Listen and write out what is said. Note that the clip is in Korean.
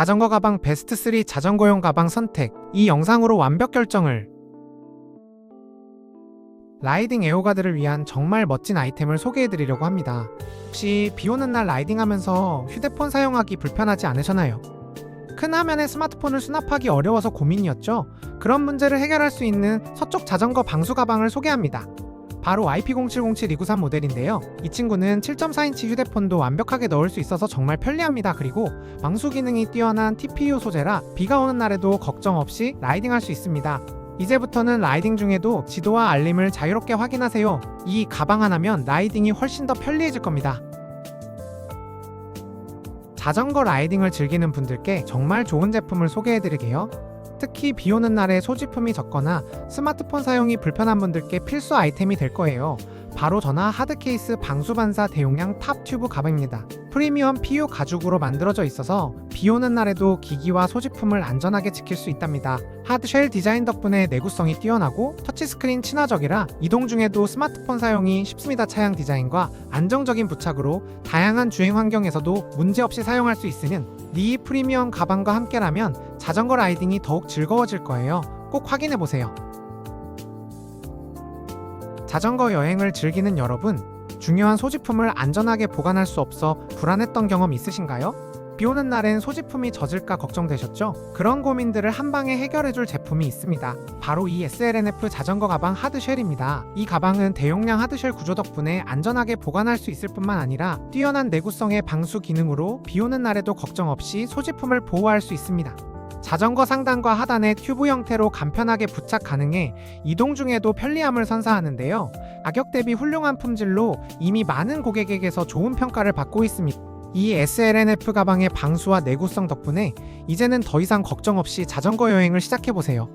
자전거 가방 베스트 3 자전거용 가방 선택. 이 영상으로 완벽 결정을. 라이딩 애호가들을 위한 정말 멋진 아이템을 소개해드리려고 합니다. 혹시 비 오는 날 라이딩하면서 휴대폰 사용하기 불편하지 않으셨나요? 큰 화면에 스마트폰을 수납하기 어려워서 고민이었죠? 그런 문제를 해결할 수 있는 서쪽 자전거 방수 가방을 소개합니다. 바로 IP0707-293 모델인데요. 이 친구는 7.4인치 휴대폰도 완벽하게 넣을 수 있어서 정말 편리합니다. 그리고 방수 기능이 뛰어난 TPU 소재라 비가 오는 날에도 걱정 없이 라이딩할 수 있습니다. 이제부터는 라이딩 중에도 지도와 알림을 자유롭게 확인하세요. 이 가방 하나면 라이딩이 훨씬 더 편리해질 겁니다. 자전거 라이딩을 즐기는 분들께 정말 좋은 제품을 소개해드릴게요. 특히 비 오는 날에 소지품이 적거나 스마트폰 사용이 불편한 분들께 필수 아이템이 될 거예요. 바로 전화 하드케이스 방수반사 대용량 탑 튜브 가방입니다. 프리미엄 PU 가죽으로 만들어져 있어서 비 오는 날에도 기기와 소지품을 안전하게 지킬 수 있답니다. 하드쉘 디자인 덕분에 내구성이 뛰어나고 터치스크린 친화적이라 이동 중에도 스마트폰 사용이 쉽습니다. 차양 디자인과 안정적인 부착으로 다양한 주행 환경에서도 문제없이 사용할 수 있으는 니 프리미엄 가방과 함께라면 자전거 라이딩이 더욱 즐거워질 거예요. 꼭 확인해 보세요. 자전거 여행을 즐기는 여러분, 중요한 소지품을 안전하게 보관할 수 없어 불안했던 경험 있으신가요? 비 오는 날엔 소지품이 젖을까 걱정되셨죠? 그런 고민들을 한 방에 해결해줄 제품이 있습니다. 바로 이 SLNF 자전거 가방 하드쉘입니다. 이 가방은 대용량 하드쉘 구조 덕분에 안전하게 보관할 수 있을 뿐만 아니라 뛰어난 내구성의 방수 기능으로 비 오는 날에도 걱정 없이 소지품을 보호할 수 있습니다. 자전거 상단과 하단에 튜브 형태로 간편하게 부착 가능해 이동 중에도 편리함을 선사하는데요. 가격 대비 훌륭한 품질로 이미 많은 고객에게서 좋은 평가를 받고 있습니다. 이 SLNF 가방의 방수와 내구성 덕분에 이제는 더 이상 걱정 없이 자전거 여행을 시작해보세요.